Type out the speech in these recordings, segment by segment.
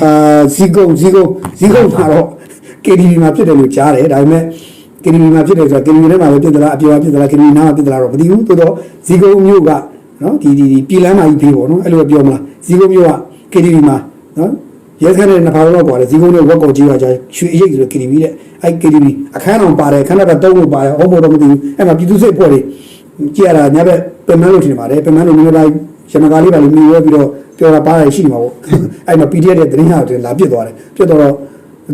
အာဇီကုံဇီကုံဇီကုံမှာတော့ KTV မှာဖြစ်တယ်လို့ကြားတယ်ဒါပေမဲ့ KTV မှာဖြစ်တယ်ဆိုတော့ KTV ထဲမှာပဲဖြစ်သလားအပြောဖြစ်သလား KTV နားမှာဖြစ်သလားတော့မသိဘူးသို့တော့ဇီကုံမျိုးကနော်ဒီဒီဒီပြည်လမ်းမှာကြီးဖေးပေါ့နော်အဲ့လိုပဲပြောမလားဇီကုံမျိုးက KTV မှာနော်ရဲစခန်းနဲ့နှစ်ဖာတော့ကွာလေဇီကုံနဲ့ဝက်ကော်ကြီးကကြာရွှေအရိပ်ဆို KTV တဲ့အဲ့ KTV အခန်းတော်ပါတယ်ခဏတော့တုံးလို့ပါတယ်ဟုတ်ဖို့တော့မသိဘူးအဲ့မှာပြည်သူ့စိတ်ဖွဲ့တွေကြည့်ရတာညဘက်ပြင်မလို့ထင်ပါတယ်ပြင်မလို့မျိုးတိုင်း ရမကာလေးပါလေးမြည်ရဲပြီးတော့ပြောတာပါရရှိမှာပေါ့အဲ့မှာ PDF တဲ့သတင်းဟာတွေလာပြစ်သွားတယ်ပြစ်တော့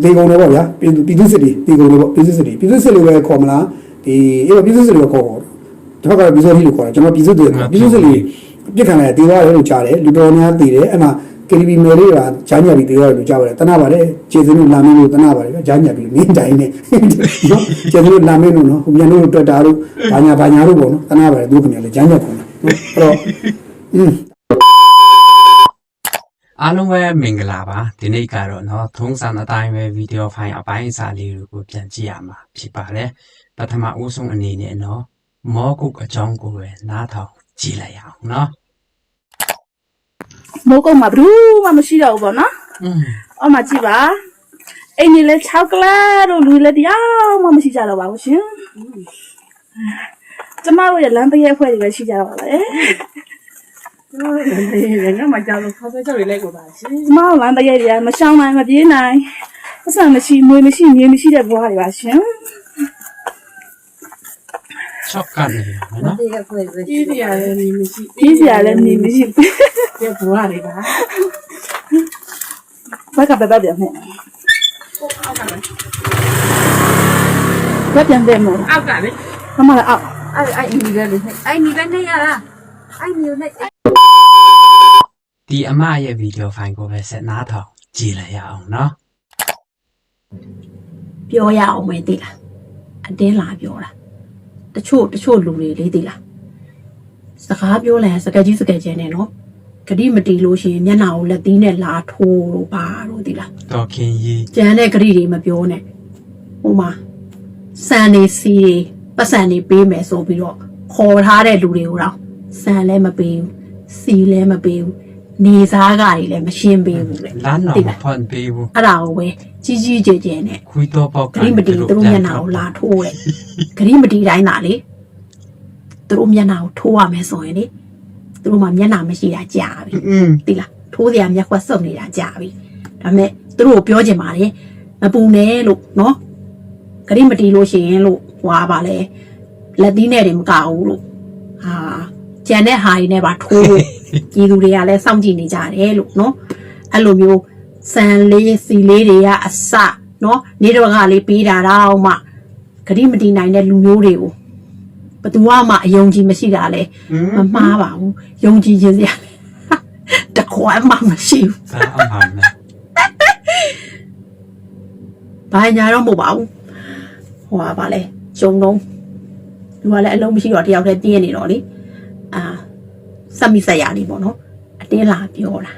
တေကုံတယ်ပေါ့ဗျာပြည်သူပြည်သူစစ်တွေတေကုံတယ်ပေါ့ပြည်သူစစ်တွေပြည်သူစစ်တွေပဲခေါ်မလားဒီအဲ့တော့ပြည်သူစစ်တွေပဲခေါ်ပေါ့တစ်ခါကပြည်သူစစ်တွေခေါ်တယ်ကျွန်တော်ပြည်သူတွေပြည်သူစစ်တွေပြစ်ခံလိုက်တေသွားတယ်လို့ကြားတယ်လူတော်များတည်တယ်အဲ့မှာ KTV မယ်လေးကဂျာညက်ပြီးတေသွားတယ်လို့ကြားပါတယ်တနာပါတယ်ခြေစင်းတို့လာမင်းတို့တနာပါတယ်ဂျာညက်ပြီးမင်းတိုင်းနဲ့နော်ခြေစင်းတို့လာမင်းတို့နော်ဟိုမြန်တို့တွေ့တာတို့ဘာညာဘာညာတို့ပေါ့နော်တနာပါတယ်သူခင်ဗျာလေဂျာညက်ကုန်တယ်အဲ့တော့อืม အားလုံးပဲမင်္ဂလာပါဒီနေ့ကတော့เนาะထုံးစံအတိုင်းပဲဗီဒီယိုဖိုင်အပိုင်းအစားလေးတွေကိုပြန်ကြည့်ရမှာဖြစ်ပါတယ်ပထမဦးဆုံးအနေနဲ့เนาะမောကုတ်အကြောင်းကိုပဲနားထောင်ကြည့်လိုက်ရအောင်เนาะ မိုးကုတ်မှာဘယ်သူမှမရှိတော့ဘူးပေါ့နော် อืม ။အော်မှာကြည့်ပါ။အိမ်ကြီးလဲ6ကလာတို့လူလဲတရားမှမရှိကြတော့ပါဘူးရှင်။ကျမတို့ရဲ့လမ်းတရက်ဖွဲ့တွေပဲရှိကြတော့ပါလေ ကျွန်တော်တို့လည်းရငါမကြောက်လို့ခေါင်းဆွဲချက်တွေလိုက်ကိုပါရှင်။ကျမတို့လမ်းတရက်တွေကမရှောင်းနိုင်မပြေးနိုင်။အဆန်မရှိမွေမရှိငြင်းမရှိတဲ့ဘဝတွေပါရှင်။ဆော့ကန်နေရမယ်နော်။ဒီကဖွဲ့စည်း။ဒီစရာလည်းနေမရှိ။ဒီစရာလည်းနေမရှိ။တဲ့ဘဝတွေပါ။ဘက်ကဘက်ပြန်နေ။ဟုတ်အောက်ကလေ။ဘက်ပြန်တယ်မို့။အောက်ကလေ။မမလည်းအောက်။အဲ့အဲ့ဒီလည်းလေ။အဲ့ဒီလည်းနေရလား။ I knew that. ဒီအမရဲ့ဗီဒီယိုဖိုင်ကိုပဲဆက်နားထောင်ကြည့်လိုက်ရအောင်နော်ပြောရအောင်မယ်သိလားအတင်းလာပြောတာတချို့တချို့လူတွေလေးသိလားစကားပြောလဲစကားကြီးစကားကျဲနေနော်ကတိမတီးလို့ရှိရင်မျက်နှာကိုလက်သီးနဲ့လာထိုးလို့ပါလို့သိလားတော်ခင်ကြီးကျန်တဲ့ကတိတွေမပြောနဲ့ဟိုမှာစံနေစီပတ်စံနေပေးမယ်ဆိုပြီးတော့ခေါ်ထားတဲ့လူတွေကိုတော့စံလည်းမပေးဘူးစီလည်းမပေးဘူး နေစားကတွေလည်းမရှင်းပေးဘူးလေလမ်းတော်သိမလားဖွင့်ပေးဘူးအဲ့ဒါကိုပဲကြီးကြီးကျယ်ကျယ်နဲ့ခွေးတော့ပေါက်ဂရိမတီသူတို့မျက်နှာကိုလာထိုးတယ်ဂရိမတီတိုင်းသာလေသူတို့မျက်နှာကိုထိုးရမယ်ဆိုရင်လေသူတို့မှမျက်နှာမရှိတာကြာပြီอืมသိလားထိုးစရာမျက်ခွက်စုပ်နေတာကြာပြီဒါပေမဲ့သူတို့ကိုပြောချင်ပါလေမပူနဲ့လို့နော်ဂရိမတီလို့ရှိရင်လို့ဟွာပါလေလက်သီးနဲ့တွေမကဘူးလို့ဟာကြံတဲ့ဟာတွေနဲ့ပါထိုးလို့ ကြီးသူတွေကလည်းစောင့်ကြည့်နေကြတယ်လို့နော်အဲ့လိုမျိုးစံလေးစီလေးတွေကအစနော်နေတော့ကလေးပေးတာတော့မှဂရိမတီနိုင်တဲ့လူမျိုးတွေကိုဘယ်သူမှအယုံကြည်မရှိတာလေอืมမမှားပါဘူးယုံကြည်ခြင်းစရာတခွမ်းမှမရှိဘူးဒါအမှန်ပဲဘာညာတော့မဟုတ်ပါဘူးဟိုပါဗာလဲဂျုံလုံးလူကလည်းအလုံးမရှိတော့တယောက်တည်းတင်းနေတော့လေအာ ဆက်မိဆက်ရလေးပေါ့နော်အတင်းလာပြောတာ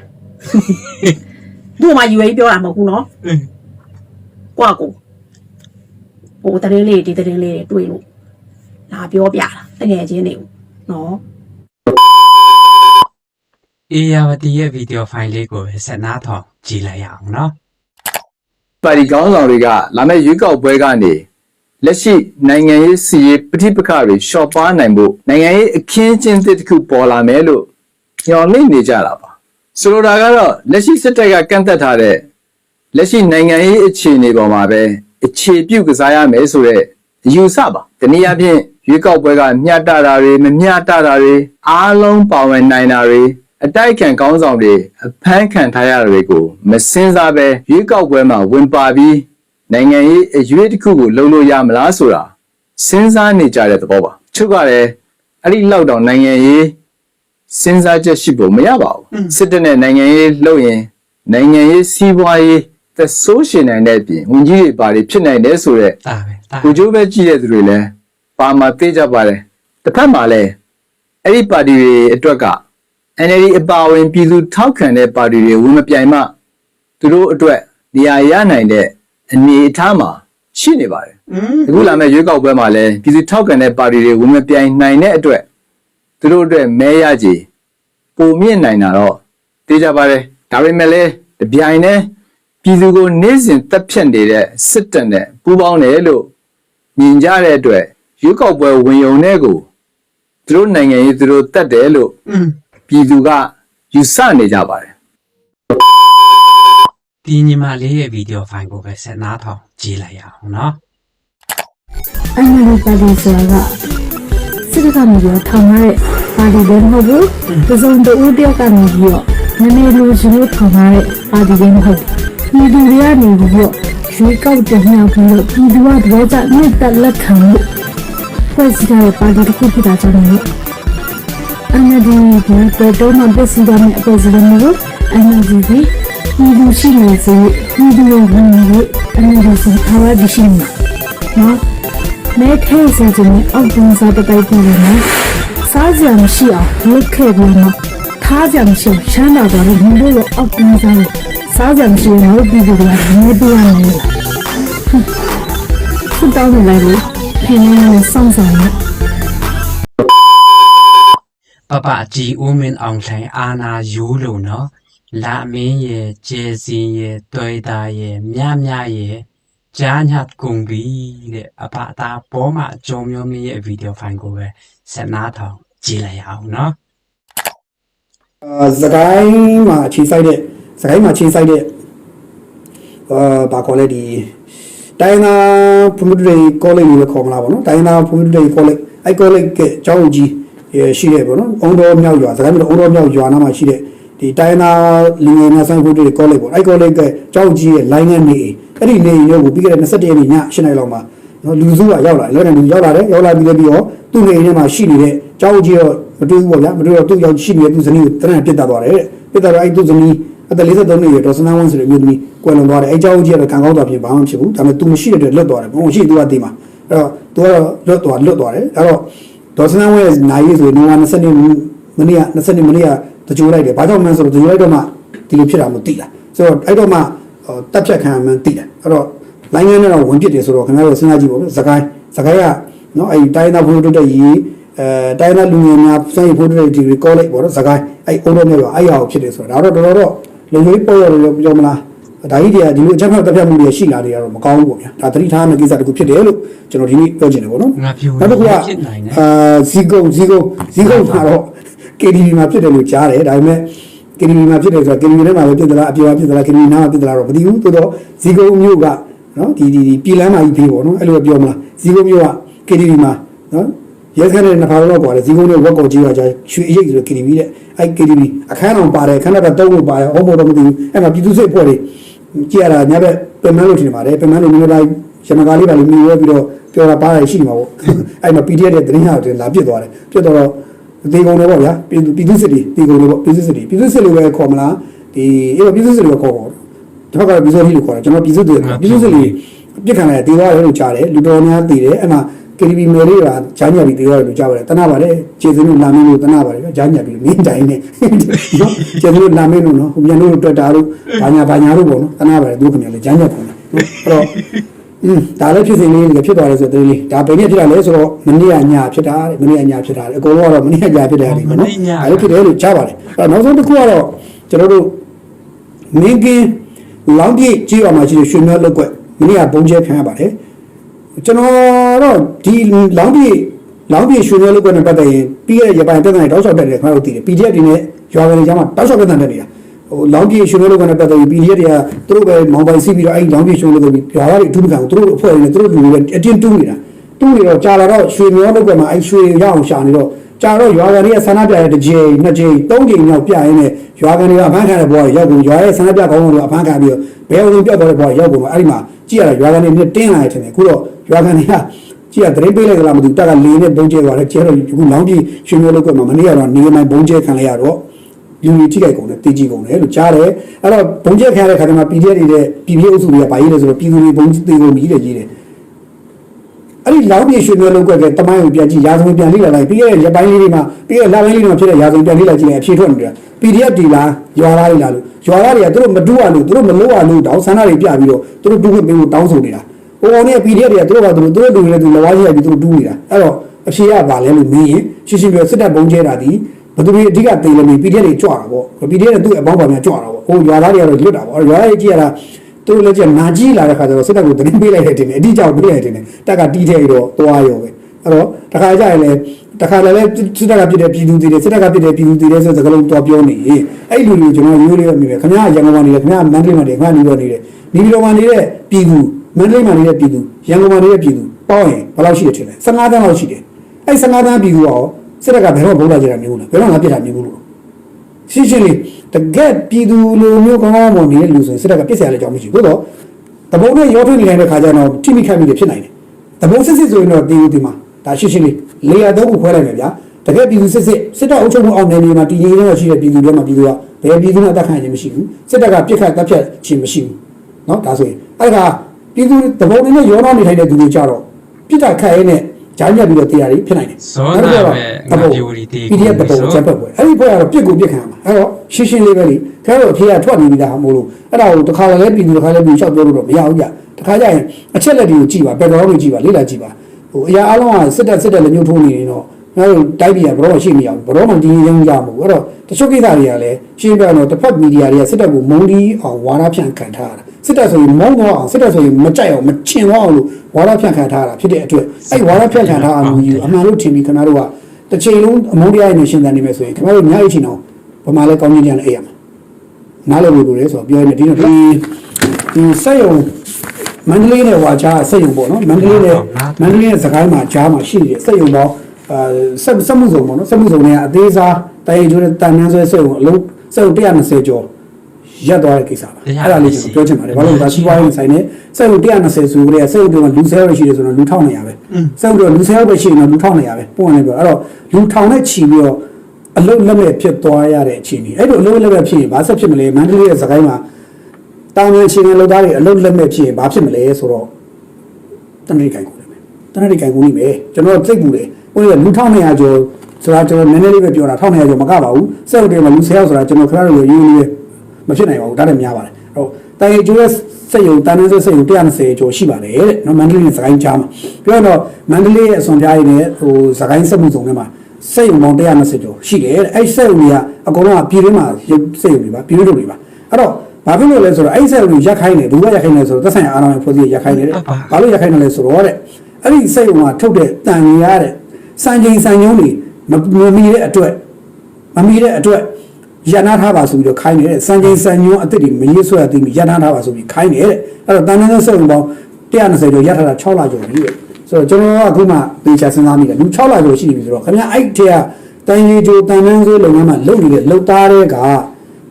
သူ့မှာယူရေးပြောတာမဟုတ်ဘူးနော်ကိုကကိုဟိုတရင်လေးဒီတရင်လေးတွေတွေ့လို့လာပြောပြတာတကယ်ချင်းနေဘူးနော်အေယာဝတီရဲ့ဗီဒီယိုဖိုင်လေးကိုဆက်နားထောင်ကြည့်လိုက်ရအောင်နော်ပါတီကောင်းဆောင်တွေကလာမယ့်ရွေးကောက်ပွဲကနေ လက်ရှိနိုင်ငံရေးစီရေးပဋိပက္ခတွေရှော့ပါနိုင်ဖို့နိုင်ငံရေးအခင်းအကျင်းသစ်တစ်ခုပေါ်လာမယ်လို့ညော်လင့်နေကြတာပါဆိုလိုတာကတော့လက်ရှိစစ်တပ်ကကန့်သက်ထားတဲ့လက်ရှိနိုင်ငံရေးအခြေအနေပေါ်မှာပဲအခြေပြုကစားရမယ်ဆိုတဲ့အယူဆပါတနည်းအားဖြင့်ရွေးကောက်ပွဲကမျှတတာတွေမမျှတတာတွေအားလုံးပါဝင်နိုင်တာတွေအတိုက်ခံကောင်းဆောင်တွေအဖမ်းခံထားရတာတွေကိုမစင်စားပဲရွေးကောက်ပွဲမှာဝင်ပါပြီး နိုင်ငံရေးအရွေးတစ်ခုကိုလုံးလို့ရမလားဆိုတာစဉ်းစားနေကြတဲ့သဘောပါချုပ်ကလည်းအဲ့ဒီလောက်တော့နိုင်ငံရေးစဉ်းစားချက်ရှိဖို့မရပါဘူးစစ်တပ်နဲ့နိုင်ငံရေးလုပ်ရင်နိုင်ငံရေးစီးပွားရေးသက်ဆိုးရှင်နိုင်တဲ့အပြင်ဝန်ကြီးတွေပါတွေဖြစ်နိုင်တယ်ဆိုတော့ဒါပဲဒါကိုကျိုးပဲကြည့်တဲ့သူတွေလည်းပါမှာသိကြပါတယ်တစ်ဖက်မှာလည်းအဲ့ဒီပါတီတွေအတွက်က NLD အပါအဝင်ပြည်သူထောက်ခံတဲ့ပါတီတွေဝင်မပြိုင်မှသူတို့အတွက်နေရာရနိုင်တဲ့ အနေအထားမှာရှိနေပါတယ်အခုလာမယ့်ရွေးကောက်ပွဲမှာလည်းပြည်သူထောက်ခံတဲ့ပါတီတွေဝင်မပြိုင်နိုင်တဲ့အတွက်သူတို့အတွက်မဲရကြည်ပုံမြင့်နိုင်တာတော့တေးကြပါတယ်ဒါပေမဲ့လည်းတပြိုင်တည်းပြည်သူကိုနေ့စဉ်တပ်ဖြတ်နေတဲ့စစ်တပ်နဲ့ပူးပေါင်းတယ်လို့မြင်ကြတဲ့အတွက်ရွေးကောက်ပွဲဝင်ရုံနဲ့ကိုသူတို့နိုင်ငံရေးသူတို့တတ်တယ်လို့ပြည်သူကယူဆနေကြပါတယ် ဒီညီမလေးရဲ့ဗီဒီယိုဖိုင်ကိုပဲဆက်နားထောင်ကြည့်လိုက်ရအောင်နော်အန်ယူပါတီဆိုတာကစစ်တပ်ကနေပြီးတော့ထောင်ထားတဲ့ပါတီတွေမဟုတ်ဘူး။ဒီစုံတူတယောက်ကနေပြီးတော့နည်းနည်းလိုချင်လို့ထောင်ထားတဲ့ပါတီတွေမဟုတ်ဘူး။ဒီလူတွေကနေပြီးတော့ရွေးကောက်တင်မြှောက်ပြီးတော့ဒီလူကတော့ကြမြတ်တက်လက်ခံလို့ဖွဲ့စည်းထားတဲ့ပါတီတစ်ခုဖြစ်တာကြောင့်လည်းအန်ယူဒီကတော့တော့မှပြည်စည်းတဲ့အဖွဲ့အစည်းတွေမျိုးအန်ယူ ဒီဒီလူရှိနေစေဒီလူတွေဝင်နေအန်ယူဒီစီထားရရှိနေနော်မဲထဲစကြနေအောက်တွန်းစားတပိုက်ပြနေနော်စားကြမရှိအောင်လုတ်ခဲ့ပြီးတော့ထားကြမရှိအောင်ရှမ်းတာတော့ဘယ်လိုလဲအောက်တွန်းစားလို့စားကြမရှိရင်တော့ပြည်သူတွေကမဲပြရနေလားဖတ်တောင်းနေလိုက်လို့ဖင်နေနဲ့စောင့်ဆောင်နေပပအကြီးဦးမင်းအောင်လှိုင်အာနာယူလို့နော် လာမင်းရဲ့ကျဲစင်းရဲ့တွေ့တာရဲ့မြမြရဲ့ကြားညတ်ကုန်ပြီတဲ့အဖအသားပေါ်မှာအကြုံမျိုးမင်းရဲ့ဗီဒီယိုဖိုင်ကိုပဲဆက်နားထောင်ကြည့်လိုက်ရအောင်နော်အာစကိုင်းမှာခြေဆိုင်တဲ့စကိုင်းမှာခြေဆိုင်တဲ့အာဘာခေါ်လဲဒီတိုင်းနာဖုန်ဒရီကောလိပ်လို့ခေါ်မလားဗောနော်တိုင်းနာဖုန်ဒရီကောလိပ်အဲ့ကောလိပ်ကကျောင်းကြီးရရှိတယ်ဗောနော်အုံတော်မြောက်ရွာစကိုင်းမြို့အုံတော်မြောက်ရွာနားမှာရှိတဲ့ ဒီတိုင်းနာလူငယ်များဆိုင်ဖုန်ဒရီကောလိပ်ဗောအဲ့ကောလိပ်ကကျောင်းကြီးရဲ့လိုင်းငယ်နေအဲ့ဒီနေရုပ်ကိုပြီးခဲ့တဲ့21ရက်နေ့ည8နာရီလောက်မှာနော်လူစုကရောက်လာတယ်လောကလူရောက်လာတယ်ရောက်လာပြီးတော့ပြီးတော့သူ့နေအိမ်ထဲမှာရှိနေတဲ့ကျောင်းကြီးရောမတွေ့ဘူးဗောဗျာမတွေ့တော့သူ့ရောက်ရှိနေတဲ့သူ့ဇနီးကိုတရံပြစ်တတ်သွားတယ်တဲ့ပြစ်တတ်တော့အဲ့သူ့ဇနီးအသက်53နှစ်အရွယ်ဒေါ်စနာဝင်းဆိုတဲ့မြို့သမီးကွယ်လွန်သွားတယ်အဲ့ကျောင်းကြီးကတော့ခံကောင်းသွားဖြစ်ဘာမှမဖြစ်ဘူးဒါပေမဲ့ तू မရှိတဲ့အတွက်လွတ်သွားတယ်ဘုံရှိ तू ကတည်မှာအဲ့တော့ तू ကတော့လွတ်သွားလွတ်သွားတယ်အဲ့တော့ဒေါ်စနာဝင်းရဲ့နိုင်ရေးဆိုရင်နိုဝင်ဘာ20နှစ်မနေ့က20နှစ်မနေ့က တကြိုလိုက်တယ်ဘာကြောင့်မှန်းဆိုတော့တကြိုလိုက်တော့မှဒီလိုဖြစ်တာမသိတာဆိုတော့အဲ့တော့မှတက်ဖြတ်ခံမှန်းသိတယ်အဲ့တော့လိုင်းငန်းနဲ့တော့ဝင်ဖြစ်တယ်ဆိုတော့ခင်ဗျားတို့စဉ်းစားကြည့်ပါဦးစကိုင်းစကိုင်းကနော်အဲ့တိုင်းသားဘုရားတို့တက်ရေးအဲတိုင်းသားလူငယ်များစိုင်းဘုရားတို့ဒီ college ပေါ့နော်စကိုင်းအဲ့အုံတော့မျိုးအဲ့ရအောင်ဖြစ်တယ်ဆိုတော့ဒါတော့တော်တော်လုံကြီးပေါ်ရတယ်လို့ပြောမလားဒါကြီးတွေကဒီလိုအချက်ဖတ်တက်ဖြတ်မှုတွေရှိလာတွေကတော့မကောင်းဘူးပေါ့ဗျာဒါသတိထားမယ့်ကိစ္စတစ်ခုဖြစ်တယ်လို့ကျွန်တော်ဒီနေ့ပြောချင်တယ်ပေါ့နော်ငါဖြူနောက်တစ်ခုကဖြစ်နိုင်တယ်အာဇီကုံဇီကုံဇီကုံမှာတော့ KDB မှာဖြစ်တယ်လို့ကြားတယ်ဒါပေမဲ့ KDB မှာဖြစ်တယ်ဆိုတော့ KDB ထဲမှာပဲဖြစ်သလားအပြေပါဖြစ်သလား KDB နားမှာဖြစ်သလားတော့မသိဘူးသို့တော့ဇီကုံမျိုးကနော်ဒီဒီဒီပြည်လမ်းမှာကြီးဖေးပေါ့နော်အဲ့လိုပဲပြောမလားဇီကုံမျိုးက KDB မှာနော်ရဲခန်းတဲ့နှစ်ခါတော့ကွာလေဇီကုံနဲ့ဝက်ကော်ကြီးကကြာရွှေအရိပ်ဆိုတော့ KDB တဲ့အဲ့ KDB အခန်းတော်ပါတယ်ခဏတော့တုံးလို့ပါတယ်ဟောဖို့တော့မသိဘူးအဲ့မှာပြည်သူ့စိတ်ဖွဲ့တွေကြည့်ရတာညဘက်ပြင်မလို့ထင်ပါတယ်ပြင်မလို့မျိုးတိုင်းရမကားလေးပါလို့မြည်ရဲပြီးတော့ပြောတာပါရရှိမှာပေါ့အဲ့မှာ PDF တဲ့သတင်းဟာတွေလာပြစ်သွားတယ်ပြစ်တော့ ဒီကုံတွေပေါ့ဗျာပြည်သူပြည်သူစစ်တွေဒီကုံတွေပေါ့ပြည်သူစစ်တွေပြည်သူစစ်လို့ပဲခေါ်မလားဒီအေးပြည်သူစစ်လို့ခေါ်ပါတော့ဒီဘက်ကပြည်သူစစ်လို့ခေါ်တယ်ကျွန်တော်ပြည်သူတွေပြည်သူစစ်တွေပြစ်ခံလိုက်တေးသွားတယ်လို့ကြားတယ်လူတော်များတည်တယ်အဲ့မှာ KTV မယ်လေးကဂျာညက်ပြီးတေးသွားတယ်လို့ကြားပါတယ်တနာပါတယ်ကျေစင်းလို့လာမင်းလို့တနာပါတယ်ဗျာဂျာညက်ပြီးမင်းတိုင်းနဲ့နော်ကျေစင်းလို့လာမင်းလို့နော်ဟိုမြန်လို့တွေ့တာလို့ဘာညာဘာညာလို့ပေါ့နော်တနာပါတယ်သူခင်ဗျာလေဂျာညက်ပုံတယ်နော်အဲ့တော့ อืมဒါလည်းဖြစ်စဉ်လေးတွေဖြစ်သွားတယ်ဆိုတဲ့လေးဒါဘယ်နည်းဖြစ်တာလဲဆိုတော့မနေ့ကညာဖြစ်တာတဲ့မနေ့ကညာဖြစ်တာလေအကုန်လုံးကတော့မနေ့ကညာဖြစ်တယ်ဒီနော်မနေ့ညအဲ့လိုဖြစ်တယ်လို့ကြားပါတယ်အဲ့တော့နောက်ဆုံးတစ်ခုကတော့ကျွန်တော်တို့မင်းကင်းလောင်းပြည့်ကြီးပါမှာရှိတဲ့ရွှေမြောက်လောက်ကွက်မနေ့ကပုံကျဲခံရပါတယ်ကျွန်တော်တော့ဒီလောင်းပြည့်လောင်းပြည့်ရွှေမြောက်လောက်ကွက်နဲ့ပတ်သက်ရင်ပြီးခဲ့တဲ့ရပိုင်းတက်တဲ့တောက်လျှောက်တက်တယ်ခင်ဗျားတို့သိတယ် PDF တွေနဲ့ရွာဝင်ကြမှာတောက်လျှောက်တက်တယ်နေတာ ဟိုလောင်းပြည့်ရွှေမြောက်လောက်ကွက်နဲ့ပတ်သက်ရင် PDF တွေကသူတို့ပဲမောင်ပိုင်စီးပြီးတော့အဲ့ဒီလောင်းပြည့်ရွှေမြောက်လောက်ကွက်ရွာတွေအထူးပကံသူတို့အဖွဲ့တွေနဲ့သူတို့လူတွေအတင်းတူးနေတာတူးနေတော့ကြာလာတော့ရွှေမြောက်လောက်ကွက်မှာအဲ့ရွှေရအောင်ရှာနေတော့ကြာတော့ရွာကန်တွေကဆန္ဒပြတဲ့တစ်ချိန်နှစ်ချိန်သုံးချိန်မြောက်ပြရင်းနဲ့ရွာကန်တွေကအဖမ်းခံတဲ့ဘဝတွေရောက်ကုန်ရွာရဲ့ဆန္ဒပြကောင်းတွေကအဖမ်းခံပြီးတော့ဘယ်အောင်ပြတ်သွားတဲ့ဘဝတွေရောက်ကုန်အဲ့ဒီမှာကြည့်ရတာရွာကန်တွေနဲ့တင်းလာတယ်ထင်တယ်အခုတော့ရွာကန်တွေကကြည့်ရသတင်းပေးလိုက်ကြလားမသိဘူးတက်ကလေးနဲ့ဘုံကျဲသွားတယ်ကျဲတော့အခုလောင်းကြီးရွှေမျိုးလောက်ကမှမနေ့ကတော့နေမိုင်ဘုံကျဲခံလိုက်ရတော့ လူကြီးထိခိုက်ကုန်တယ်တေးကြီးကုန်တယ်လို့ကြားတယ်အဲ့တော့ဘုံကျဲခံရတဲ့ခါကျမှ PDF တွေတဲ့ PDF အုပ်စုတွေကဗာရေးတယ်ဆိုတော့ပြည်သူတွေဘုံတေးကုန်ပြီးတယ်ကြီးတယ်အဲ့ဒီလောင်းပြေရွှေမျိုးလုံးကွက်ကတမိုင်းကိုပြန်ကြည့်ရာဇဝင်ပြန်လေ့လာလိုက်ပြီးခဲ့တဲ့ရက်ပိုင်းလေးတွေမှာပြီးခဲ့တဲ့လပိုင်းလေးတွေမှာဖြစ်တဲ့ရာဇဝင်ပြန်လေ့လာကြည့်ရင်အဖြေထွက်နေတယ် PDF ဒီလားရွာသားတွေလားလို့ရွာသားတွေကသူတို့မတူရလို့သူတို့မလို့ရလို့တောင်းဆန္ဒတွေပြပြီးတော့သူတို့တူခွင့်ပေးဖို့တောင်းဆိုနေတာဟိုကောင်တွေက PDF တွေကသူတို့ကသူတို့သူတို့လူတွေနဲ့သူလဝါးကြီးရိုက်ပြီးသူတို့တူးနေတာအဲ့တော့အဖြေကဘာလဲလို့မေးရင်ရှင်းရှင်းပြောစစ်တပ်ဘုံကျဲတာဒီဘဘ သူတွေအဓိကတေလည်းနေ PDF တွေကြွတာပေါ့ PDF တွေသူ့အပေါင်းပါများကြွတာပေါ့ဟိုရွာသားတွေကတော့လွတ်တာပေါ့ရွာသားတွေကြည့်ရတာသူတို့လည်းကြနာကြီးလာတဲ့ခါကျတော့စစ်တပ်ကိုတင်းပေးလိုက်တဲ့တင်တယ်အဓိကြောက်ပေးလိုက်တဲ့တင်တယ်တက်ကတီးထဲတော့သွားရောပဲအဲ့တော့တခါကြရင်လည်းတခါလည်းစစ်တပ်ကပြစ်တဲ့ပြည်သူတွေစစ်တပ်ကပြစ်တဲ့ပြည်သူတွေဆိုစကားလုံးတော့ပြောနေရင်အဲ့လူတွေကျွန်တော်ရိုးလေးပဲမြင်တယ်ခင်ဗျားရန်ကုန်မှာနေတယ်ခင်ဗျားမန္တလေးမှာနေခင်ဗျားနေတော့နေတယ်နေပြည်တော်မှာနေတဲ့ပြည်သူမန္တလေးမှာနေတဲ့ပြည်သူရန်ကုန်မှာနေတဲ့ပြည်သူပေါင်းရင်ဘယ်လောက်ရှိတယ်ထင်လဲ15တန်းလောက်ရှိတယ်အဲ့15တန်းပြည်သူရော စစ်တပ်ကဘယ်တော့ဗုဒ္ဓကြတာမျိုးလားဘယ်တော့မှပြစ်တာမျိုးလို့ ရှင်းရှင်းလေးတကက်ပြည်သူလူမျိုးကောင်းကောင်းမွန်နေတဲ့လူဆိုရင်စစ်တပ်ကပြစ်စရာလည်းကြောင်းမရှိဘူးသို့တော့တဘုံနဲ့ရောထွေးနေနေတဲ့ခါကျတော့ထိမိခိုက်မိတွေဖြစ်နိုင်တယ်တဘုံစစ်စစ်ဆိုရင်တော့တည်ဦးဒီမှာဒါရှင်းရှင်းလေးလေယာတော့ကိုခွဲလိုက်မယ်ဗျာတကက်ပြည်သူစစ်စစ်စစ်တပ်အုပ်ချုပ်မှုအောင်နေနေမှာတည်ငြိမ်နေရှိတဲ့ပြည်သူတွေမှာပြည်သူကဘယ်ပြည်သူမှအသက်ခံခြင်းမရှိဘူးစစ်တပ်ကပြစ်ခတ်တပ်ဖြတ်ခြင်းမရှိဘူးเนาะဒါဆိုရင်အဲ့ဒါပြည်သူတဘုံနဲ့ရောနှောနေထိုင်တဲ့သူတွေကြတော့ပြစ်တာခတ်ရဲနဲ့ ဂျားညက်ပြီးတော့တရားတွေဖြစ်နိုင်တယ်ဇောနာပဲငါပြူရီတီ PDF တပုံချက်ပတ်ပွဲအဲ့ဒီပွဲကတော့ပြစ်ကိုပြစ်ခံရမှာအဲ့တော့ရှင်းရှင်းလေးပဲလေခင်ဗျားတို့အဖေကထွက်နေပြီလားမို့လို့အဲ့ဒါကိုတစ်ခါလည်းပြည်သူတစ်ခါလည်းပြည်လျှောက်ပြောလို့တော့မရဘူးကြတစ်ခါကျရင်အချက်လက်တွေကိုကြည့်ပါဘယ်တော့မှကြည့်ပါလေ့လာကြည့်ပါဟိုအရာအလုံးကစစ်တက်စစ်တက်လည်းညှို့ထိုးနေရင်တော့ခင်ဗျားတို့တိုက်ပြည်ကဘယ်တော့မှရှိမရဘူးဘယ်တော့မှဒီရင်ရမှာမဟုတ်အဲ့တော့တချို့ကိစ္စတွေကလည်းရှင်းပြတော့တစ်ဖက်မီဒီယာတွေကစစ်တက်ကိုမုံဒီအောင်ဝါဒဖြန့်ခံထားတာ စစ်တက်ဆိုရင်မုံတော့အောင်စစ်တက်ဆိုရင်မကြိုက်အောင်မချင်တော့အောင်လို့ဝါဒဖြန့်ခံထားတာဖြစ်တဲ့အတွက်အဲ့ဝါဒဖြန့်ခံထားအောင်ယူအမှန်လို့ထင်ပြီးခင်ဗျားတို့ကတစ်ချိန်လုံးအမုန်းတရားနဲ့ရှင်သန်နေမယ်ဆိုရင်ခင်ဗျားတို့ညအိတ်ချင်အောင်ဗမာလဲကောင်းကြီးကြံနဲ့အိပ်ရမှာနားလည်လို့လို့လဲဆိုတော့ပြောရမယ်ဒီတော့ဒီဒီစက်ယုံမန္တလေးနဲ့ဝါချာစက်ယုံပေါ့နော်မန္တလေးနဲ့မန္တလေးနဲ့စကိုင်းမှာကြားမှာရှိတယ်စက်ယုံပေါ့အာစက်စက်မှုစုံပေါ့နော်စက်မှုစုံတွေကအသေးစားတိုင်ကျိုးတဲ့တန်နှန်းဆွဲစက်ယုံအလုံးစက်ယုံ120ကျော် ရက်သွားတဲ့ကိစ္စပါအဲ့ဒါလေးကျွန်တော်ပြောချင်ပါတယ်ဘာလို့လဲဆိုတော့စီးပွားရေးဆိုင်နဲ့စက်ယုံ120ဆိုကြတဲ့စက်ယုံတွေကလူဆဲရရှိတယ်ဆိုတော့လူ1900ပဲစက်ယုံတွေကလူဆဲရပဲရှိရင်တော့လူ1900ပဲပုံနေပြောအဲ့တော့လူထောင်နဲ့ချီပြီးတော့အလုံးလက်မဲ့ဖြစ်သွားရတဲ့အခြေအနေအဲ့လိုအလုံးလက်မဲ့ဖြစ်ရင်ဘာဆက်ဖြစ်မလဲမန္တလေးရဲ့စကိုင်းမှာတောင်ရချင်းလူသားတွေအလုံးလက်မဲ့ဖြစ်ရင်ဘာဖြစ်မလဲဆိုတော့တနစ်ကိုင်ကိုလည်းမယ်တနစ်ကိုင်ကိုနေမယ်ကျွန်တော်စိတ်ပူတယ်ဟိုကလူ1900ကျော်ဆိုတာကျွန်တော်နည်းနည်းလေးပဲပြောတာ1900ကျော်မကပါဘူးစက်ရုံတွေမှာလူ10ယောက်ဆိုတာကျွန်တော်ခဏလိုရင်းရင်းလေး မဖြစ်နိုင်ပါဘူးဒါလည်းများပါတယ်အဲ့တော့တိုင်ကျိုးရဲ့စက်ရုံတန်နှန်းစက်ရုံ120ကျော်ရှိပါတယ်တဲ့နော်မန္တလေးနဲ့စကိုင်းကြားမှာပြောတော့မန္တလေးရဲ့အစွန်ပြားရည်နဲ့ဟိုစကိုင်းစက်မှုစုံထဲမှာစက်ရုံပေါင်း120ကျော်ရှိတယ်တဲ့အဲ့စက်ရုံတွေကအကုန်လုံးကပြည်တွင်းမှာစက်ရုံတွေပါပြည်တွင်းတွေပါအဲ့တော့ဘာဖြစ်လို့လဲဆိုတော့အဲ့စက်ရုံတွေရက်ခိုင်းတယ်ဘူးကရက်ခိုင်းတယ်ဆိုတော့သက်ဆိုင်ရာအာဏာပိုင်ဖွဲ့စည်းရက်ခိုင်းတယ်တဲ့ဘာလို့ရက်ခိုင်းတယ်လဲဆိုတော့တဲ့အဲ့ဒီစက်ရုံမှာထုတ်တဲ့တန်ရရတဲ့စံချိန်စံညုံးတွေမမမီတဲ့အတွက်မမီတဲ့အတွက် ရန်နာထားပါဆိုပြီးတော့ခိုင်းနေတဲ့စံချိန်စံညုံးအစ်စ်တွေမရေးဆွဲရသေးဘူးရန်နာထားပါဆိုပြီးခိုင်းနေတဲ့အဲ့တော့တန်တဲ့စက်ရုံပေါင်း120ကျော်ရထားတာ6လကျော်ပြီတဲ့ဆိုတော့ကျွန်တော်ကအခုမှသေချာစဉ်းစားမိတယ်လူ6လကျော်ရှိပြီဆိုတော့ခင်ဗျာအဲ့ထဲကတန်ရီကျိုတန်နှန်းဆိုးလုပ်ငန်းမှာလုပ်နေတဲ့လုပ်သားတွေက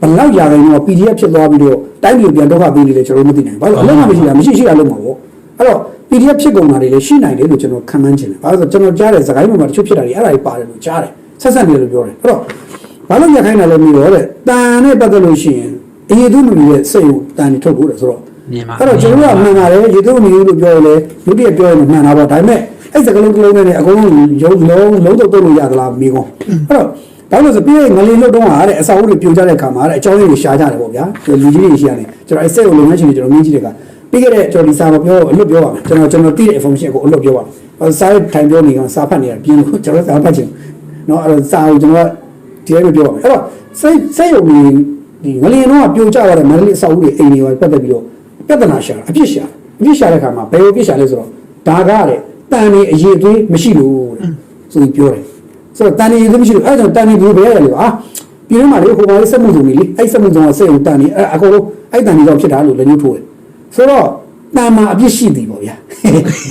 ဘလောက်ရာခိုင်နှုန်း PDF ဖြစ်သွားပြီးတော့တိုင်းပြည်ပြန်ဒုက္ခပေးနေတယ်ကျွန်တော်မသိနိုင်ဘူးဘာလို့အလုံးမရှိတာမရှိရှိတာလုံးမှာပေါ့အဲ့တော့ PDF ဖြစ်ကုန်တာတွေလည်းရှိနိုင်တယ်လို့ကျွန်တော်ခံမှန်းချင်တယ်ဘာလို့ဆိုကျွန်တော်ကြားတယ်စကိုင်းပေါ်မှာတချို့ဖြစ်တာတွေအဲ့ဒါတွေပါတယ်လို့ကြားတယ်ဆက်ဆက်နေတယ်လို့ပြောတယ်အဲ့တော့ ဘာလို့ညက်ခိုင်းတာလဲမသိတော့တဲ့တန်နဲ့ပတ်သက်လို့ရှိရင်အယေသူလူတွေရဲ့စိတ်ကိုတန်နေထုတ်ဖို့တယ်ဆိုတော့မြင်ပါအဲ့တော့ကျွန်တော်ကမှန်ပါတယ်ယေသူအနေလို့ပြောရလဲလူတွေပြောရင်မှန်တာပေါ့ဒါပေမဲ့အဲ့စကလုံးကလုံးနဲ့အကုန်လုံးရုံလုံးလုံးတော့တုတ်လို့ရသလားမေးခွန်းအဲ့တော့ဘာလို့ဆိုပြီးရင်ငလေးလွတ်တော့ဟာတဲ့အစာအုပ်တွေပြိုကျတဲ့အခါမှာတဲ့အကြောင်းရင်းတွေရှားကြတယ်ပေါ့ဗျာလူကြီးတွေရှားနေကျွန်တော်အဲ့စိတ်ကိုလုံငန်းချင်ကျွန်တော်မြင်ကြည့်တဲ့အခါပြီးခဲ့တဲ့ကျွန်တော်ဒီစာမပြောအလွတ်ပြောပါမယ်ကျွန်တော်ကျွန်တော်သိတဲ့ information ကိုအလွတ်ပြောပါမယ်စာထိုင်ပြောနေကောင်စာဖတ်နေတာပြင်းလို့ကျွန်တော်စာဖတ်ချင်နော်အဲ့စာကိုကျွန်တော် ဒီလိုပြောပါမယ်အဲ့တော့စိတ်စိတ်ရုံဒီငလီတော့ပြိုကျသွားတဲ့မန္တလေးအစာအုပ်တွေအိမ်တွေပတ်သက်ပြီးတော့ပြဿနာရှာအပြစ်ရှာအပြစ်ရှာတဲ့ခါမှာဘယ်လိုပြစ်ရှာလဲဆိုတော့ဒါကတဲ့တန်နေအရေးသွေးမရှိလို့တဲ့ဆိုပြီးပြောတယ်ဆိုတော့တန်နေအရေးသွေးမရှိလို့အဲ့ဒါကြောင့်တန်နေဘူးဘယ်ရလဲလို့အာပြည်ထဲမှာလေဟိုမှာလေစက်မှုစုံကြီးလေအဲ့စက်မှုစုံကစက်ရုံတန်နေအဲ့အကုန်လုံးအဲ့တန်နေကြောင့်ဖြစ်တာလို့လည်းညှို့ထိုးတယ်ဆိုတော့တန်မှာအပြစ်ရှိသည်ပေါ့ဗျာ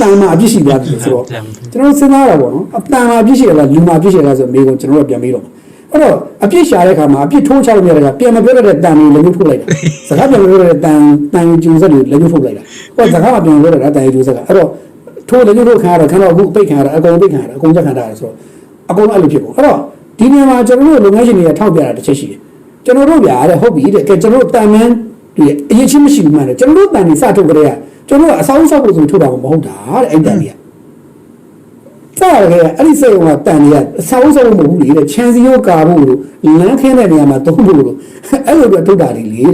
တန်မှာအပြစ်ရှိသွားပြီဆိုတော့ကျွန်တော်စဉ်းစားတာပေါ့နော်တန်မှာအပြစ်ရှိရလားလူမှာအပြစ်ရှိရလားဆိုမေးကုန်ကျွန်တော်တို့ပြန်မေးတော့ အဲ့တော့အပြစ်ရှာတဲ့ခါမှာအပြစ်ထိုးချလို့မရတဲ့ခါပြန်မပြောတဲ့တန်နေလည်းညှို့ထိုးလိုက်တာစကားပြန်မပြောတဲ့တန်တန်ကျူစက်တွေလည်းညှို့ထိုးလိုက်တာဟောစကားမပြန်ပြောတဲ့တန်ကျူစက်ကအဲ့တော့ထိုးလည်းညှို့ထိုးခံရတော့ခဏတော့အခုပိတ်ခံရတာအကုန်ပိတ်ခံရတာအကုန်ချက်ခံထားရတယ်ဆိုတော့အကုန်အဲ့လိုဖြစ်ကုန်အဲ့တော့ဒီနေရာမှာကျွန်တော်တို့လုပ်ငန်းရှင်တွေကထောက်ပြတာတစ်ချက်ရှိတယ်ကျွန်တော်တို့ဗျာတဲ့ဟုတ်ပြီတဲ့ကဲကျွန်တော်တို့တန်မန်းတွေအရင်ချင်းမရှိဘူးမှန်တယ်ကျွန်တော်တို့တန်နေစထုတ်ကြတဲ့ကကျွန်တော်တို့အစားအစာဖို့ဆိုထုတ်တာမဟုတ်တာတဲ့အဲ့တန်တွေက စားရခဲ့အဲ့ဒီစိတ်ကတန်နေရအဆောင်းဆုံးမဟုတ်ဘူးလေတဲ့ချန်စီယိုကာဖို့လို့လမ်းခင်းတဲ့နေရာမှာတုံးဖို့လို့အဲ့လိုပဲထုတ်တာလေလေ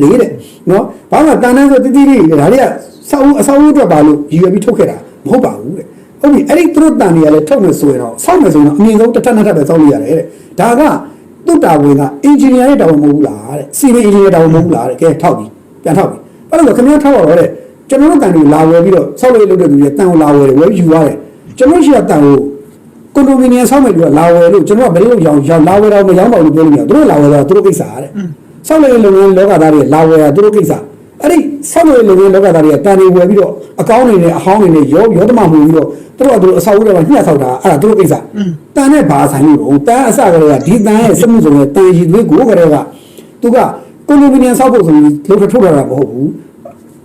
လေတဲ့နော်ဘာမှတန်တန်းဆိုတိတိလေးဒါတွေကဆောင်းအဆောင်းအတွက်ပါလို့ရည်ရွယ်ပြီးထုတ်ခဲ့တာမဟုတ်ပါဘူးတဲ့ဟုတ်ပြီအဲ့ဒီသူတို့တန်တွေကလည်းထုတ်မယ်ဆိုရင်တော့စောက်မယ်ဆိုရင်တော့အမြင့်ဆုံးတစ်ထပ်နှစ်ထပ်ပဲစောက်လို့ရတယ်တဲ့ဒါကသူ့တာဝန်ကအင်ဂျင်နီယာရဲ့တာဝန်မဟုတ်ဘူးလားတဲ့စီဗီအင်ဂျင်နီယာတာဝန်မဟုတ်ဘူးလားတဲ့ကဲထောက်ပြီပြန်ထောက်ပြီအဲ့လိုခင်ဗျားထောက်ရတော့တဲ့ကျွန်တော်တို့တန်တွေလာဝယ်ပြီးတော့စောက်လို့လုပ်တဲ့သူတွေတန်ကိုလာဝယ်တယ်ဝယ်ယူရတယ် ကျွန်တော်ရှိရတန်ကိုကွန်ဒိုမီနီယံဆောက်မယ်လို့လာဝယ်လို့ကျွန်တော်ကဘယ်လိုရောင်းရောင်းလာဝယ်တော့မရောင်းပါဘူးပြောလို့မရဘူးသူတို့လာဝယ်တော့သူတို့ကိစ္စတဲ့ဆောက်လို့လုပ်ငန်းလောကသားတွေလာဝယ်တာသူတို့ကိစ္စအဲ့ဒီဆောက်လို့လုပ်ငန်းလောကသားတွေကတန်တွေဝယ်ပြီးတော့အကောင်းတွေနဲ့အဟောင်းတွေနဲ့ရောရောတမမှုပြီးတော့သူတို့ကသူတို့အဆောက်အဦတွေကညှက်ဆောက်တာအဲ့ဒါသူတို့ကိစ္စတန်နဲ့ဘာဆိုင်လို့တန်အစကလေးကဒီတန်ရဲ့စမှုစုံရဲ့တန်ရည်သွေးကိုကလေးကသူကကွန်ဒိုမီနီယံဆောက်ဖို့ဆိုပြီးလုပ်ထုတ်တာမဟုတ်ဘူး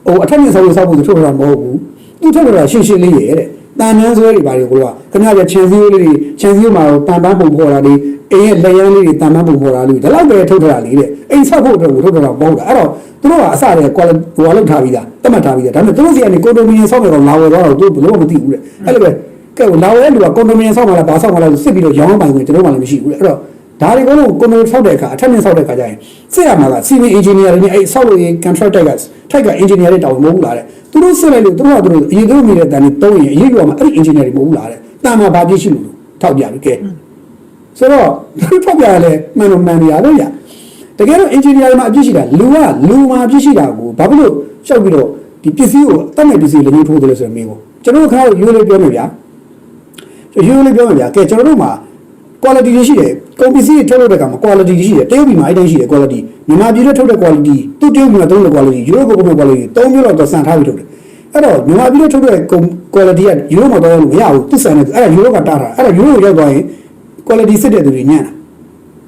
ဟိုအထက်မြင့်ဆောက်လို့ဆောက်ဖို့ထုတ်တာမဟုတ်ဘူးသူထုတ်တာရှင်းရှင်းလေးရဲ့တဲ့ တန်နှန်းဆွဲတွေပါလေကိုကခင်ဗျားကချန်စီယိုလေးတွေချန်စီယိုမှာတော့တန်ပန်းပုံပေါ်တာလေးအိမ်ရဲ့လက်ရန်လေးတွေတန်ပန်းပုံပေါ်တာလေးဒါတော့ပဲထုတ်တာလေးတဲ့အိမ်ဆောက်ဖို့အတွက်ကိုထုတ်တာမဟုတ်တာအဲ့တော့သူတို့ကအစတဲ့ quality ဟိုလောက်ထားပြီးသားတတ်မှတ်ထားပြီးသားဒါပေမဲ့သူတို့စီကနေကွန်ဒိုမီနီယံဆောက်မယ်တော့လာဝယ်တော့သူဘယ်လို့မသိဘူးတဲ့အဲ့လိုပဲကဲလာဝယ်တဲ့လူကကွန်ဒိုမီနီယံဆောက်မှလားဘာဆောက်မှလားစစ်ပြီးတော့ရောင်းပိုင်ဝင်ကျွန်တော်မှလည်းမရှိဘူးတဲ့အဲ့တော့ ဒါတွေကတော့ကွန်ဒိုဆောက်တဲ့အခါအထက်မြင့်ဆောက်တဲ့အခါကျရင်စစ်ရမှာက civil engineer တွေနဲ့အဲ့ဆောက်လို့ရင် contract တိုက်ကထိုက်က engineer တွေတောင်းမဟုတ်ဘူးလားတဲ့သူတို့စစ်လိုက်လို့သူတို့ကသူတို့အရင်တို့မိတဲ့တန်တွေတုံးရင်အရေးလို့မှာအဲ့ဒီ engineer တွေမဟုတ်ဘူးလားတဲ့တာမှာဘာပြည့်ရှိလို့ထောက်ပြပြီကဲဆိုတော့သူထောက်ပြရလဲမှန်တော့မှန်နေရတော့ရတကယ်တော့ engineer တွေမှာအပြည့်ရှိတာလူကလူမှာအပြည့်ရှိတာကိုဘာဖြစ်လို့ရှောက်ပြီးတော့ဒီပစ္စည်းကိုတတ်မဲ့ပစ္စည်းလည်းညှိထိုးတယ်လို့ဆိုရင်မင်းကိုကျွန်တော်တို့ခါတော့ရိုးလေးပြောမယ်ဗျာရိုးရိုးလေးပြောမယ်ဗျာကဲကျွန်တော်တို့မှာ quality တွေရှိတယ်ကုန်ပစ္စည်းတွေထုတ်လုပ်တဲ့ကမှာ quality တွေရှိတယ်တရုတ်ပြည်မှာအဲ့တိုင်းရှိတယ် quality မြန်မာပြည်ထဲထုတ်တဲ့ quality သူတရုတ်ပြည်မှာသုံးတဲ့ quality ယူရိုကိုကုန် quality သုံးမျိုးတော့စံထားပြီးထုတ်တယ်အဲ့တော့မြန်မာပြည်ထဲထုတ်တဲ့ကုန် quality ကယူရိုမှာတော့မရဘူးသူစံနေအဲ့ဒါယူရိုကတားတာအဲ့ဒါယူရိုရောက်သွားရင် quality စစ်တဲ့သူတွေညံ့တာ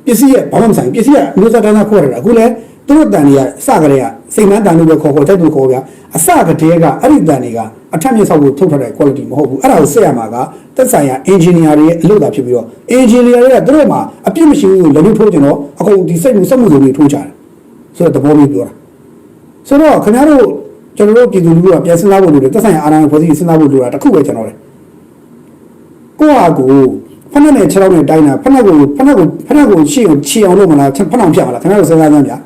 ပစ္စည်းရဲ့ဘာမှမဆိုင်ပစ္စည်းကမျိုးစားတန်းသားခေါ်ရတာအခုလဲသူတို့တန်တွေကစကြတဲ့က စိတ်နှမ်းတန်လို့ပဲခေါ်ခေါ်တိုက်သူခေါ်ဗျာအစကတည်းကအဲ့ဒီတန်တွေကအထက်မြင့်ဆောက်ကိုထုတ်ထားတဲ့ quality မဟုတ်ဘူးအဲ့ဒါကိုဆက်ရမှာကသက်ဆိုင်ရာ engineer တွေရဲ့အလုပ်သာဖြစ်ပြီးတော့ engineer တွေကသူတို့မှာအပြစ်မရှိဘူးလို့လည်းထိုးကြတော့အခုဒီစိတ်မှုစက်မှုစုံတွေထိုးချတယ်ဆိုတော့သဘောမျိုးပြောတာဆိုတော့ခင်ဗျားတို့ကျွန်တော်တို့ပြည်သူလူထုကပြန်စဉ်းစားဖို့လိုတယ်သက်ဆိုင်ရာအာဏာဖွဲ့စည်းစဉ်းစားဖို့လိုတာတစ်ခုပဲကျွန်တော်တယ်ကိုယ့်ဟာကိုယ်ဖက်နဲ့နဲ့ခြေထောက်နဲ့တိုင်းတာဖက်နဲ့ကိုဖက်နဲ့ကိုဖက်နဲ့ကိုရှေ့ကိုခြေအောင်လုပ်မလားဖက်အောင်ပြတ်မလားခင်ဗျားတို့စဉ်းစားကြမ်းဗျာ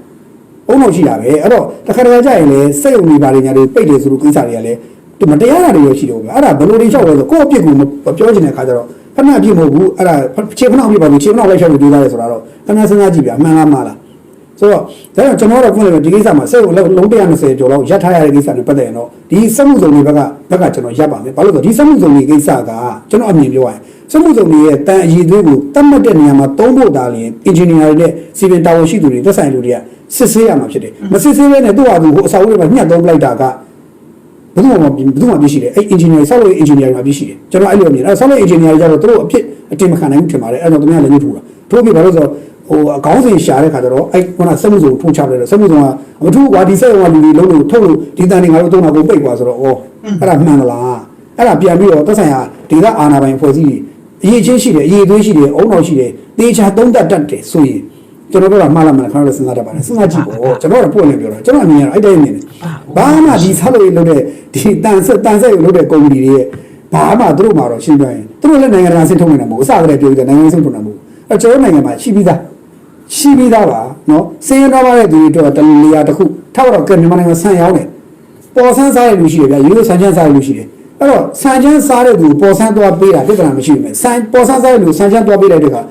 အုံတော့ရှိတာပဲအဲ့တော့တစ်ခါတခါကြာရင်လေစိတ်ုံနေပါလေညာတွေပိတ်တယ်ဆိုလို့ကိစ္စတွေကလည်းဒီမတရားတာတွေရရှိတော့ဗျအဲ့ဒါဘယ်လိုတွေလျှောက်လဲဆိုကိုယ့်အပြစ်ကိုမပြောချင်တဲ့ခါကျတော့ခဏအပြစ်မဟုတ်ဘူးအဲ့ဒါခြေဖနှောက်ပြပါဘူးခြေဖနှောက်လိုက်လျှောက်လို့ပြောရတယ်ဆိုတာတော့ခဏစဉ်းစားကြည့်ဗျအမှန်လားမှားလားဆိုတော့ဒါကြောင့်ကျွန်တော်တို့ဖွင့်လို့ဒီကိစ္စမှာစိတ်ကိုလုံး120ကျော်လောက်ရပ်ထားရတဲ့ကိစ္စနဲ့ပတ်သက်ရင်တော့ဒီစက်မှုစုံတွေဘက်ကဘက်ကကျွန်တော်ရပ်ပါမယ်ဘာလို့လဲဆိုတော့ဒီစက်မှုစုံတွေကိစ္စကကျွန်တော်အမြင်ပြောရရင်စက်မှုစုံတွေရဲ့တန်အရည်သွေးကိုတတ်မှတ်တဲ့နေရာမှာသုံးဖို့တာလျင် engineer တွေနဲ့စီဗင်တာဝန်ရှိသူတွေသက်ဆိုင်လူတွေက စစ်ဆေးရမှာဖြစ်တယ်မစစ်ဆေးဘဲနဲ့သူ့ဟာသူဟိုအစာအုပ်တွေမှာညှက်သုံးပလိုက်တာကဘယ်သူမှမဘယ်သူမှပြရှိတယ်အဲ့ engineer ဆောက်လို့ engineer မှာပြရှိတယ်ကျွန်တော်အဲ့လိုမြင်အဲ့ဆောက်လို့ engineer တွေကျတော့သူတို့အဖြစ်အတင်မခံနိုင်ဘူးထင်ပါတယ်အဲ့တော့သူများလည်းညှိထိုးတာထိုးပြီးဘာလို့ဆိုတော့ဟိုအကောင်းစင်ရှာတဲ့ခါကျတော့အဲ့ခုနစက်မှုစုံထိုးချလိုက်တယ်စက်မှုစုံကမထူးကွာဒီစက်ရုံကလူတွေလုံးလို့ထုတ်လို့ဒီတန်တွေငါတို့သုံးတာကိုပိတ်သွားဆိုတော့ဩအဲ့ဒါမှန်လားအဲ့ဒါပြန်ပြီးတော့သက်ဆိုင်ရာဒေသအာဏာပိုင်ဖွဲ့စည်းတွေအရေးချင်းရှိတယ်အရေးသွေးရှိတယ်အုံတော်ရှိတယ်တေချာသုံးတတ်တတ်တယ်ဆိုရင် ကျွန်တော်တို့ကမှားလာမှလည်းခဏတော့စဉ်းစားတတ်ပါတယ်စဉ်းစားကြည့်ပေါ့ကျွန်တော်ကပွင့်နေပြောတာကျွန်တော်အမြင်ကတော့အဲ့တိုင်းမြင်တယ်ဘာမှဒီဆောက်လို့လုပ်တဲ့ဒီတန်ဆက်တန်ဆက်ကိုလုပ်တဲ့ကုမ္ပဏီတွေရဲ့ဘာမှသူတို့မှာတော့ရှင်းပြရင်သူတို့လည်းနိုင်ငံတကာဆင့်ထုတ်နေတာမဟုတ်ဘူးအစကတည်းကပြောပြီးနိုင်ငံဆင့်ထုတ်နေတာမဟုတ်ဘူးအဲကျွန်တော်နိုင်ငံမှာရှိပြီးသားရှိပြီးသားပါနော်စင်းရတော့တဲ့သူတွေတော့တလီယာတစ်ခုထောက်တော့ကဲမြန်မာနိုင်ငံဆန်ရောက်တယ်ပေါ်ဆန်းစားရလူရှိတယ်ဗျာရိုးဆန်ချမ်းစားရလူရှိတယ်အဲ့တော့ဆန်ချမ်းစားတဲ့သူပေါ်ဆန်းသွားပေးတာပြဿနာမရှိဘူးမယ်ဆန်ပေါ်ဆန်းစားတဲ့လူဆန်ချမ်းသွားပေးလိုက်တဲ့အခါ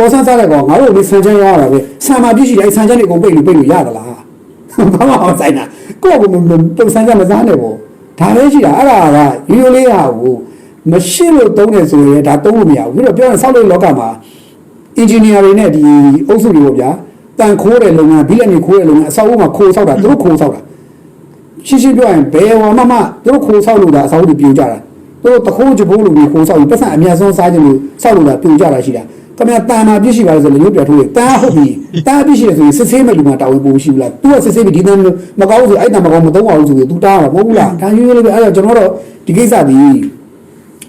ပေါ်ဆန်းစားတဲ့ကောင်ငါတို့ဒီဆန်ချမ်းရရတာပဲဆန်မှာပြည့်ရှိတယ်အဲ့ဆန်ချမ်းတွေအကုန်ပိတ်လို့ပိတ်လို့ရသလားဘာမှမဆိုင်တာကိုယ့်ကပုံဆန်းချမ်းမစားနဲ့ပေါ့ဒါလည်းရှိတာအဲ့ဒါကရိုးရိုးလေးဟာကိုမရှိလို့သုံးတယ်ဆိုရင်ဒါသုံးလို့မရဘူးပြီးတော့ပြောရင်ဆောက်လုပ်လောကမှာ engineer တွေနဲ့ဒီအုပ်စုတွေပေါ့ဗျာတန်ခိုးတဲ့လုပ်ငန်းဘိလက်နေခိုးတဲ့လုပ်ငန်းအဆောက်အဦမှာခိုးဆောက်တာသူတို့ခိုးဆောက်တာရှင်းရှင်းပြောရင်ဘယ်ဟောမှမသူတို့ခိုးဆောက်လို့ဒါအဆောက်အဦတွေပြိုကျတာသူတို့တခိုးချဖို့လို့ခိုးဆောက်ပြီးပတ်စံအများဆုံးစားခြင်းလို့ဆောက်လို့ဒါပြိုကျတာရှိတာ ခင်ဗျာတန်မာပြည့်ရှိပါလေဆိုလည်းရုပ်ပြထိုးတယ်တန်ဟုတ်ပြီတန်ပြည့်ရှိတယ်ဆိုရင်စစ်ဆေးမဲ့လူမှာတာဝန်ပို့ရှိဘူးလားသူကစစ်ဆေးပြီးဒီတန်မကောင်းဆိုအဲ့တန်မကောင်းမသုံးပါဘူးဆိုရင် तू တားတာမဟုတ်ဘူးလားဒါရိုးရိုးလေးပဲအဲ့တော့ကျွန်တော်တို့ဒီကိစ္စဒီ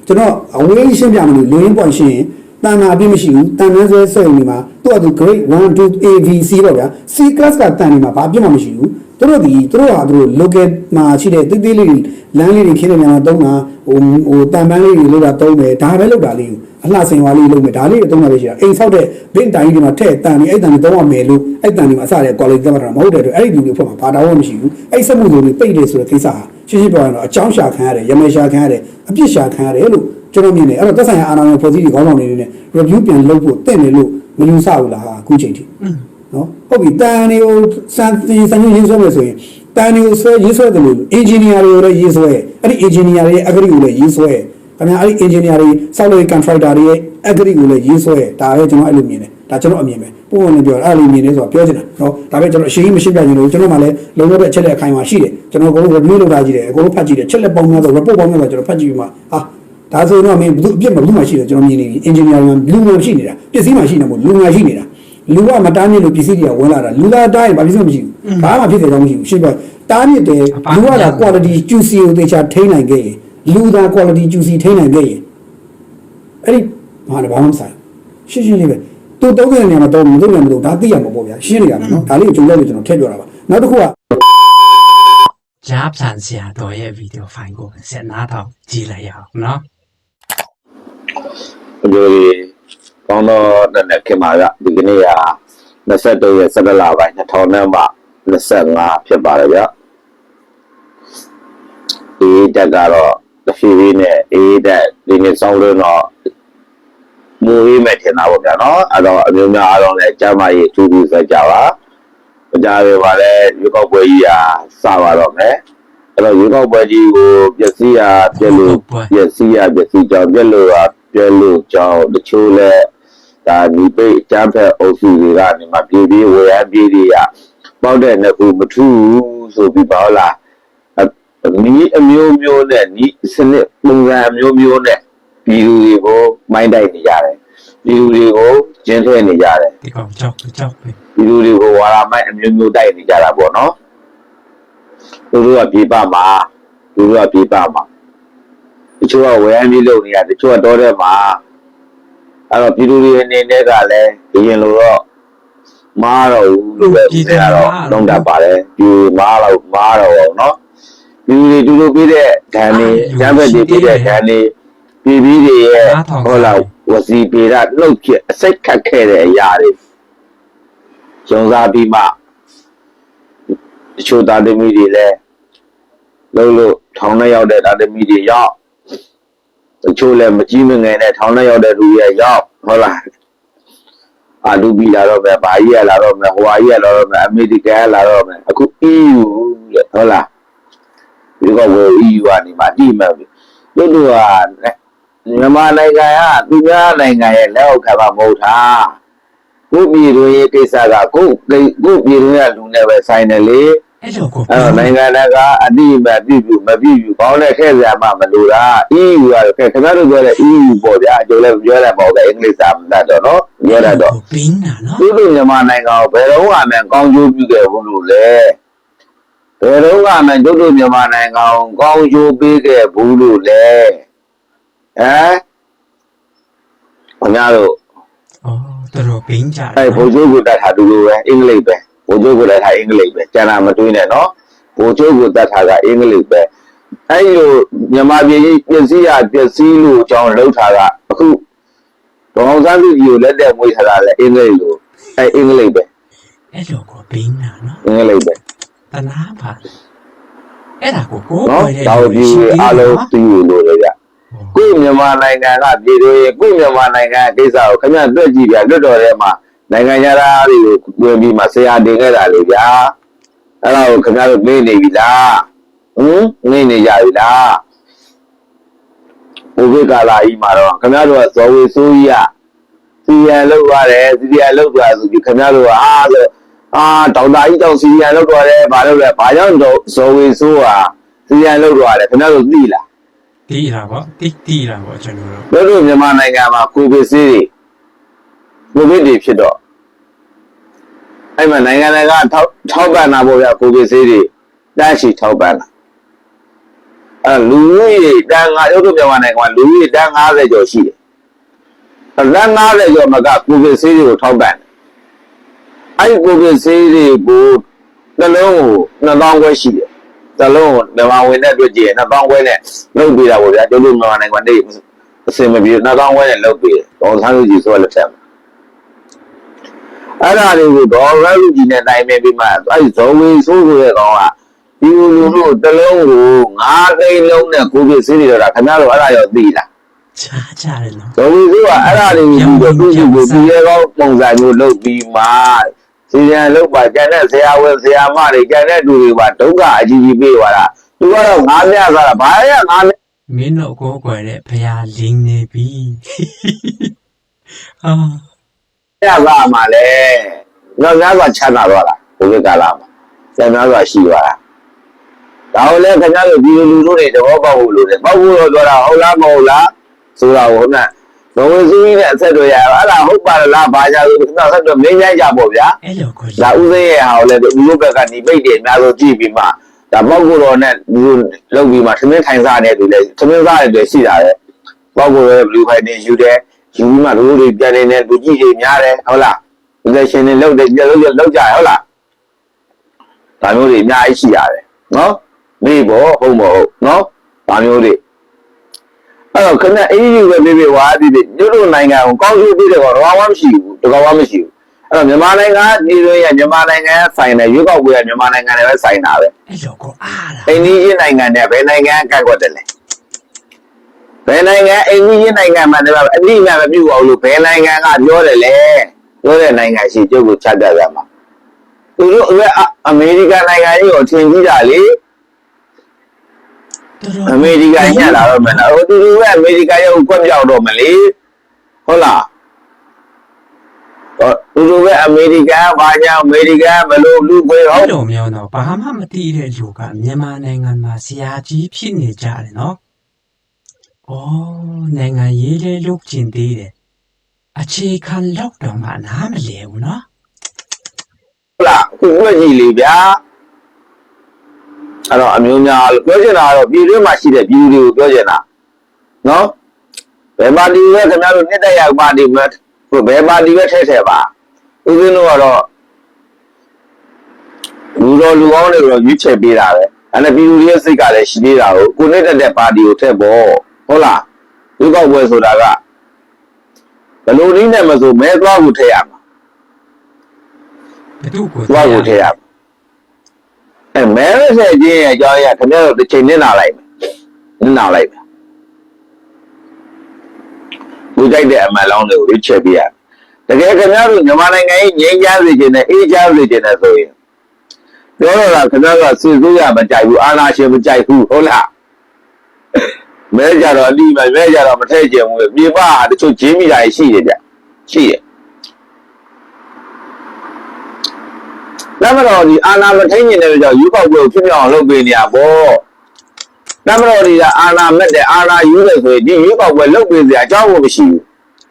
ကျွန်တော်အဝေးရှင်းပြမလို့လင်းပွန်ရှင်းတန်မာအပြည့်မရှိဘူးတန်နှန်းဆွဲဆွဲနေမှာသူ့အတူ grade 1 2 A B C တော့ဗျာ C class ကတန်နေမှာဘာအပြည့်မှမရှိဘူး သူတို့ဒီသူတို့ဟာသူတို့ local မှာရှိတဲ့တိတိလေးတွေလမ်းလေးတွေခင်းနေများတုံးတာဟိုဟိုတန်ပန်းလေးတွေလို့တာတုံးတယ်ဒါပဲလောက်တာလေးအလှဆင်ဝါလေးလုပ်မယ်ဒါလေးတွေတုံးတာလေးရှိတာအိမ်ဆောက်တဲ့ဘင်းတိုင်းတွေမှာထည့်တန်နေအဲ့တန်တွေတုံးရမယ်လို့အဲ့တန်တွေမှာအစတဲ့ quality တက်မှာမဟုတ်တဲ့အတွက်အဲ့ဒီလူတွေဖွဲ့မှာဘာတော်မှမရှိဘူးအဲ့စက်မှုတွေပိတ်တယ်ဆိုတဲ့ကိစ္စဟာရှင်းရှင်းပြောရရင်တော့အကြောင်းရှာခံရတယ်ရမယ်ရှာခံရတယ်အပြစ်ရှာခံရတယ်လို့ကျွန်တော်မြင်တယ်အဲ့တော့သက်ဆိုင်ရာအာဏာပိုင်ဖွဲ့စည်းတွေခေါင်းဆောင်တွေနေနဲ့ review ပြန်လုပ်ဖို့တင့်တယ်လို့မယူဆဘူးလားဟာအခုချိန်ထိ နော်ဟုတ်ပြီတန်နေကိုစံတီစံညွှန်းရေးဆွဲမယ်ဆိုရင်တန်နေကိုဆွဲရေးဆွဲတယ်လို့အင်ဂျင်နီယာတွေကိုလည်းရေးဆွဲအဲ့ဒီအင်ဂျင်နီယာတွေရဲ့ agree ကိုလည်းရေးဆွဲခင်ဗျာအဲ့ဒီအင်ဂျင်နီယာတွေစောက်လို့ contractor တွေရဲ့ agree ကိုလည်းရေးဆွဲဒါပဲကျွန်တော်အဲ့လိုမြင်တယ်ဒါကျွန်တော်အမြင်ပဲပုံမှန်နဲ့ပြောအဲ့လိုမြင်နေဆိုတော့ပြောချင်တာနော်ဒါပဲကျွန်တော်အရှိကြီးမရှိပြချင်လို့ကျွန်တော်မှလည်းလုံးဝတဲ့အချက်လက်အခိုင်အမာရှိတယ်ကျွန်တော်ကိုယ် review လုပ်တာကြည့်တယ်အကုန်လုံးဖတ်ကြည့်တယ်ချက်လက်ပေါင်းများဆို report ပေါင်းများဆိုကျွန်တော်ဖတ်ကြည့်ပြီးမှဟာဒါဆိုတော့မင်းဘယ်သူအပြစ်မဘယ်သူမှရှိတယ်ကျွန်တော်မြင်နေပြီ engineer ကလူမှရှိနေတာပစ္စည်းမှရှိနေမို့လူမှရှိနေတာ လူကမတားမြစ်လို့ပစ္စည်းတွေကဝင်လာတာလူသားတားရင်ဘာဖြစ်လို့မရှိဘူးဘာမှဖြစ်တယ်တော့မရှိဘူးရှင်းပြတားမြစ်တယ်လူကတာ quality juicy ကိုသေချာထိန်းနိုင်ခဲ့ရင်လူသား quality juicy ထိန်းနိုင်ခဲ့ရင်အဲ့ဒီဘာလဲဘာမှမဆိုင်ရှင်းရှင်းလေးပဲသူတုံးတဲ့နေရာမှာတော့မတုံးရမလို့ဒါသိရမှာပေါ့ဗျာရှင်းနေတာပဲနော်ဒါလေးကိုကြုံလို့ကျွန်တော်ထည့်ပြောတာပါနောက်တစ်ခုကကြားဖြန်ဆရာတော်ရဲ့ဗီဒီယိုဖိုင်ကိုဆက်နားထောင်ကြည့်လိုက်ရအောင်နော်ဒီလို ကောင်းတော့တဲ့နဲ့ခင်ပါကဒီကနေ့က23ရက်17လပိုင်း2000နဲ့မှ25ဖြစ်ပါတယ်ဗျအေးတက်ကတော့တဖြည်းဖြည်းနဲ့အေးတက်ဒီနေ့ဆောင်းလို့တော့မူရေးမဲ့ထင်တာပေါ့ဗျာနော်အဲ့တော့အမျိုးများအားလုံးလည်းကျမ်းမာရေးအထူးပြုဆက်ကြပါမကြရပါလဲရွေးကောက်ပွဲကြီးဟာစပါတော့မယ်အဲ့တော့ရွေးကောက်ပွဲကြီးကိုပျက်စီးရပြက်လို့ပျက်စီးရပျက်စီးကြောင်းပြက်လို့ဟာ ပြက်လို့ကြောင်းတချို့လဲဒါဒီပိတ်ကျမ်းဖက်အုပ်စုတွေကနေမှပြေးပြေးဝယ်ရပြေးတွေရပေါက်တဲ့နှစ်ခုမထူးဆိုပြီးပါဟုတ်လားအနီးအမျိုးမျိုးနဲ့နီးစနစ်ပုံစံအမျိုးမျိုးနဲ့ပြည်သူတွေကိုမိုင်းတိုက်နေကြတယ်ပြည်သူတွေကိုကျင်းထွဲနေကြတယ်ဒီကောင်ကြောက်ကြောက်ပဲဒီလူတွေကိုဝါရာမိုက်အမျိုးမျိုးတိုက်နေကြတာပေါ့နော်သူတို့ကပြေးပါမှာသူတို့ကပြေးပါမှာ တချို့ကဝယ်အမ်းပြီးလုပ်နေရတချို့ကတော့တဲ့မှာအဲ့တော့ပြည်သူတွေအနေနဲ့ကလည်းဒီရင်လို့တော့မားတော့ဘူးလို့ပဲပြောရတော့လုံးတတ်ပါတယ်ဒီမားတော့မားတော့ဘောနော်ပြည်သူတွေတူတူပြီးတဲ့ဓာန်တွေကျမ်းဘက်တွေပြီးတဲ့ဓာန်တွေပြည်ပြီးတွေရဲ့ဟုတ်လားဝစီပေရနှုတ်ဖြစ်အစိတ်ခတ်ခဲ့တဲ့အရာတွေကျုံစားပြီးမှတချို့သားသမီးတွေလည်းလုံးလို့ထောင်ထဲရောက်တဲ့သားသမီးတွေရောက် တချို့လည်းမကြီးမငယ်နဲ့ထောင်ထဲရောက်တဲ့လူတွေရောက်ဟုတ်လားအာလူပြီးလာတော့ပဲဘာကြီးရလာတော့မယ်ဟိုဟာကြီးရလာတော့မယ်အမေရိကန်လာတော့မယ်အခု EU တဲ့ဟုတ်လားဒီကဝယ် EU ကနေမှတိမှတ်ပြီတို့တို့ကမြန်မာနိုင်ငံကသူများနိုင်ငံရဲ့လက်အောက်ခံမှာမဟုတ်တာကိုပြည်တွင်းရေးကိစ္စကကိုကိုကိုပြည်တွင်းကလူနဲ့ပဲဆိုင်တယ်လေ အဲ့လိုကိုအဲတော့နိုင်ငံတကာအတိအမှတ်ပြုပြုမပြုပြုကောင်းတဲ့ခဲ့စရာမှမလိုတာ EU ကခင်ဗျားတို့ပြောတဲ့ EU ပေါ့ဗျာအကျိုးလည်းပြောရမှာပေါ့ဗျာအင်္ဂလိပ်စာမတတ်တော့နော်ပြောရတော့ဘင်းနာနော်သူတို့မြန်မာနိုင်ငံကိုဘယ်တော့မှမကောင်းကျိုးပြုခဲ့ဘူးလို့လေဘယ်တော့မှမတို့တို့မြန်မာနိုင်ငံကိုကောင်းကျိုးပေးခဲ့ဘူးလို့လေဟမ်ခင်ဗျားတို့အော်တော်တော်ဘင်းကြတယ်အဲဘိုလ်ချုပ်ကိုတတ်တာတူလိုပဲအင်္ဂလိပ်ပဲ ဘိုလ်ချုပ်ကိုတတ်တာအင်္ဂလိပ်ပဲကျန်တာမတွေးနဲ့နော်ဘိုလ်ချုပ်ကိုတတ်တာကအင်္ဂလိပ်ပဲအဲလိုမြန်မာပြည်ကြီးပျက်စီးရပျက်စီးလို့အကြောင်းလှုပ်တာကအခုဒေါအောင်ဆန်းစုကြည်ကိုလက်တက်မွေးထားတာလည်းအင်္ဂလိပ်လိုအဲအင်္ဂလိပ်ပဲအဲ့လိုကိုဘင်းနာနော်အင်္ဂလိပ်ပဲတနာပါအဲ့ဒါကိုကိုနော်ဝယ်တဲ့ဒါကိုပြည်သူအားလုံးသိယူလို့လေဗျကိုယ့်မြန်မာနိုင်ငံကပြည်သူတွေကိုယ့်မြန်မာနိုင်ငံကိစ္စကိုခင်ဗျတွေ့ကြည့်ပြလွတ်တော်ထဲမှာ နိုင်ငံသားတွေကိုဝင်ပြီးမှဆရာတင်ခဲ့တာလေဗျာအဲ့ဒါကိုခင်ဗျားတို့မေးနေပြီလားဟမ်မေးနေကြပြီလားဘုရားကာလာကြီးမှာတော့ခင်ဗျားတို့ကဇော်ဝေဆိုးကြီးကစီရန်လောက်သွားတယ်စီရန်လောက်သွားဆိုပြီးခင်ဗျားတို့ကအာဆိုအာဒေါက်တာကြီးတောင်စီရန်လောက်သွားတယ်ဘာလို့လဲဘာကြောင့်တော့ဇော်ဝေဆိုးကစီရန်လောက်သွားတယ်ခင်ဗျားတို့သိလားတီးတာပေါ့တီးတီးတာပေါ့ကျွန်တော်တို့တို့တို့မြန်မာနိုင်ငံမှာကိုဗစ်ဆေးတွေကိုဗစ်တွေဖြစ်တော့ အဲ့မှာနိုင်ငံတွေကထောက်ထောက်ပံ့တာပေါ့ဗျာကိုဗစ်ဆေးတွေတန်းရှိထောက်ပံ့တာအဲလူဦးရေတန်း၅ရုပ်တို့မြန်မာနိုင်ငံမှာလူဦးရေတန်း90ကျော်ရှိတယ်အဲတန်း90ကျော်မှာကကိုဗစ်ဆေးတွေကိုထောက်ပံ့တယ်အဲ့ဒီကိုဗစ်ဆေးတွေကိုနှလုံးကို2000ခွဲရှိတယ်နှလုံးကိုမြန်မာဝင်တဲ့အတွက်ကြည့်ရင်2000ခွဲနဲ့လုပ်ပေးတာပေါ့ဗျာတို့လူမြန်မာနိုင်ငံနေအစင်မပြေ2000ခွဲနဲ့လုပ်ပေးတယ်ဘောဆန်းလူကြီးဆိုလက်ထက်မှာ အဲ့ဒါတွေကိုဒေါ်ရလူကြီးနဲ့တိုင်ပင်ပြီးမှအဲ့ဇော်ဝေဆိုးဆိုတဲ့ကောင်ကဒီလူလူတို့တစ်လုံးကို9သိန်းလုံးနဲ့ကိုပြည့်စည်နေတော့တာခင်ဗျားတို့အဲ့ဒါရောသိလားချာချတယ်နော်။ဒေါ်ဝီစုကအဲ့ဒါတွေကိုသူ့ကိုသူ့ကိုဒီရဲကောင်းပုံစံမျိုးလုပ်ပြီးမှစီရန်လုပ်ပါကျန်တဲ့ဆရာဝန်ဆရာမတွေကျန်တဲ့လူတွေပါဒုက္ခအကြီးကြီးပေးသွားတာ။ तू ကတော့ငားမြစားတာဘာရငားမြမင်းတို့ကိုကိုွယ်တဲ့ဖရာလင်းနေပြီအာ စားမှာလဲ။တော့များစွာချမ်းသာသွားတာဘုရားကာလမှာ။ဆယ်များစွာရှိသွားတာ။ဒါကိုလည်းခင်ဗျားတို့ဒီလူလူတို့တွေသဘောပေါက်ဖို့လိုတယ်။ပေါက်ဖို့တော့ပြောတာဟုတ်လားမဟုတ်လားဆိုတာကိုဟုတ်လား။ဘဝစုကြီးနဲ့အဆက်တွေရအဲ့ဒါဟုတ်ပါလားဘာကြလို့ခင်ဗျားဆက်တော့မင်းကြပါဗျာ။အဲ့လိုကိုဒါဥသိရဲ့ဟာကိုလည်းဒီလိုဘက်ကနေပိတ်တယ်အများဆုံးကြည့်ပြီးမှဒါပေါက်ကိုတော်နဲ့ဒီလိုလုပ်ပြီးမှသမင်းထိုင်စားတဲ့သူလည်းသမင်းစားတဲ့တွေရှိတာလေပေါက်ကိုတော်ရဲ့ဘလူးဖိုင်နေယူတယ် ယူပြီးမှလူတွေပြန်နေတယ်လူကြီးတွေများတယ်ဟုတ်လားဒီလက်ရှင်တွေလုပ်တယ်ကြလို့လုပ်ကြရဟုတ်လားဒါမျိုးတွေအများကြီးရှိရတယ်နော်မေးဖို့ဟုတ်မဟုတ်နော်ဒါမျိုးတွေအဲ့တော့ခဏအေးအေးပဲပြေးပြေးဝါးပြီးပြီးညတို့နိုင်ငံကိုကောင်းကျိုးပေးတယ်ကတော့ဘာမှမရှိဘူးတကောမှမရှိဘူးအဲ့တော့မြန်မာနိုင်ငံဒီလိုရမြန်မာနိုင်ငံဆိုင်တယ်ရွေးကောက်ပွဲကမြန်မာနိုင်ငံနဲ့ပဲဆိုင်တာပဲအဲ့လိုကိုအားတာအိန္ဒိယနိုင်ငံနဲ့ဘယ်နိုင်ငံကကန့်ကွက်တယ်လဲ ဘယ်နိုင်ငံအိန္ဒိယနိုင်ငံမှာလည်းအတိအမှန်မပြုတ်အောင်လို့ဘယ်နိုင်ငံကပြောတယ်လဲပြောတဲ့နိုင်ငံရှိကျုပ်ကိုချက်တတ်ရမှာသူတို့အမေရိကန်နိုင်ငံကြီးကိုထင်ကြည့်တာလေတော်တော်အမေရိကန်ညလာတော့မလားဟိုသူတို့ကအမေရိကန်ရဲ့ကွက်ပြောက်တော့မလေဟုတ်လားဟောသူတို့ကအမေရိကန်ဘာညာအမေရိကန်ဘယ်လိုလူခွေဟုတ်အဲ့လိုမျိုးတော့ဘာမှမသိတဲ့လူကမြန်မာနိုင်ငံမှာဆရာကြီးဖြစ်နေကြတယ်နော်။ အော်နိုင်ငံရေးလေးလုပ်ကျင်သေးတယ်။အခြေခံလောက်တော့မှနားမလဲဘူးနော်ဟုတ်လားခုွက်ကြည့်လေဗျာအဲ့တော့အမျိုးများလို့ပြောချင်တာကတော့ပြည်တွင်းမှာရှိတဲ့ပြည်သူတွေကိုပြောချင်တာနော်ဘယ်ပါတီပဲခင်ဗျားတို့နှစ်သက်ရပါတီပဲဘယ်ပါတီပဲထဲထဲပါဦးဇင်းတို့ကတော့လူတော်လူကောင်းတွေတော့ရွေးချယ်ပေးတာပဲအဲ့ဒါပြည်သူတွေရဲ့စိတ်ကလည်းရှိနေတာကိုကိုနှစ်သက်တဲ့ပါတီကိုထည့်ဖို့ ဟုတ်လားဒီကောက်ပွဲဆိုတာကဘယ်လိုနည်းနဲ့မဆိုမဲသွားကိုထည့်ရမှာ။ဘသူ့ကိုသွားကိုထည့်ရမှာအဲမဲရဆက်ချင်းရဲ့အကြောင်းအရာခင်ဗျားတို့တစ်ချိန်နင်းလာလိုက်မယ်နင်းလာလိုက်မယ်လူကြိုက်တဲ့အမှန်လောင်းတွေကိုရွေးချယ်ပေးရတကယ်ခင်ဗျားတို့မြန်မာနိုင်ငံကြီးငြိမ်းချမ်းစေခြင်းနဲ့အေးချမ်းစေခြင်းနဲ့ဆိုရင်ပြောတော့တာခင်ဗျားတို့ကစစ်စိုးရမကြိုက်ဘူးအာဏာရှင်မကြိုက်ဘူးဟုတ်လား မဲကြတော့အတိမမဲကြတော့မထည့်ကျင်ဘူးမြေပတချို့ဂျင်းမိတာရှိတယ်ဗျရှိတယ်တမတော်ဒီအာနာမထိန်နေတဲ့ကြောင့်ယူပေါက်ပွဲကိုဖြစ်မြောက်အောင်လုပ်ပေးနေရပေါ့တမတော်ဒီကအာနာမက်တဲ့အာနာယူတယ်ဆိုရင်ဒီယူပေါက်ပွဲလုပ်ပေးစရာအကြောင်းကိုမရှိဘူး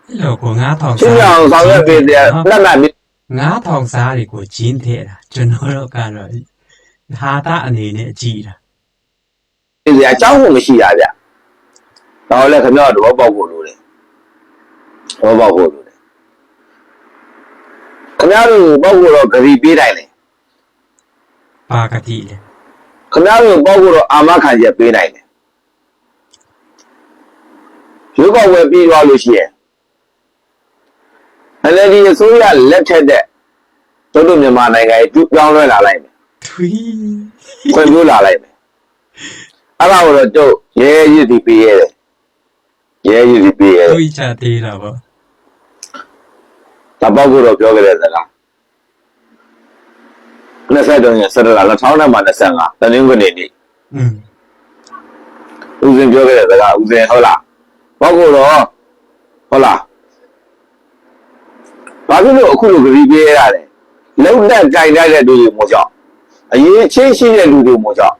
အဲ့လိုကို9000ဖြစ်မြောက်အောင်ဆောင်ရွက်ပေးစရာလက်မှတ်ပြီး9000စားတွေကိုဂျင်းထဲတာကျွန်တော်တို့ကတော့ဟာတာအနေနဲ့အကြည့်တာစရာအကြောင်းကိုမရှိတာဗျ တော့လည်းခင်ဗျားတို့ဘောပေါက်ဖို့လိုတယ်ဘောပေါက်ဖို့လိုတယ်ခင်ဗျားတို့ပေါက်ဖို့တော့ဂရီပေးတိုင်းလေပါကတိလေခင်ဗျားတို့ပေါက်ဖို့တော့အာမခံချက်ပေးနိုင်တယ်ယူပေါက်ပွဲပြီးသွားလို့ရှိရင်အဲ့ဒီအစိုးရလက်ထက်တဲ့တို့တို့မြန်မာနိုင်ငံရဲ့ပြုပြောင်းလဲလာလိုက်မယ်ထွီးခွင့်ပြုလာလိုက်မယ်အဲ့ဒါကိုတော့တို့ရဲရည်တည်ပေးရတယ် ရဲရည်တည်ပေးရတယ်တွေးချသေးတာပေါ့တပောက်ကိုတော့ပြောကြတဲ့စကား20တုန်းကဆက်လာ2000မှာ25တနင်္ဂနွေနေ့อืมဦးစင်ပြောခဲ့တဲ့စကားဦးစင်ဟုတ်လားဘောက်ကိုတော့ဟုတ်လားဘာဖြစ်လို့အခုလိုကြည်ပြေးရတယ်လုံးတက်ကြိုင်တဲ့လူတွေမို့ကြောင့်အရေးချင်းရှိတဲ့လူတွေမို့ကြောင့်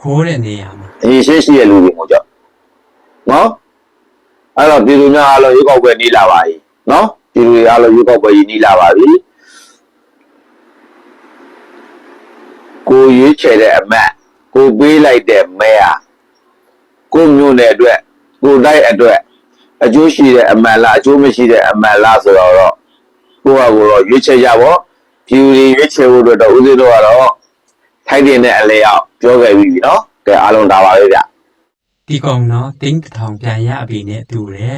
ခိုးတဲ့နေရာမှာအရင်ရှိရှိရဲ့လူတွေမို့ကြောင့်နော် အဲ့တော့ပြည်သူများအားလုံးရွေးကောက်ပွဲနီးလာပါပြီနော်ပြည်သူတွေအားလုံးရွေးကောက်ပွဲကြီးနီးလာပါပြီကိုရွေးချယ်တဲ့အမတ်ကိုပေးလိုက်တဲ့မဲဟာကိုမျိုးနဲ့အတွက်ကိုတိုက်အတွက်အကျိုးရှိတဲ့အမတ်လားအကျိုးမရှိတဲ့အမတ်လားဆိုတော့ကိုကကိုတော့ရွေးချယ်ကြပါဖြူတွေရွေးချယ်ဖို့အတွက်တော့ဦးဇင်းတို့ကတော့ထိုက်တင်တဲ့အလဲရောက်ပြောခဲ့ပြီနော်ကဲအားလုံးဒါပါပဲဗျ ဒီကောင်နော်တင်းတစ်ထောင်ပြန်ရပြီနဲ့တူတယ်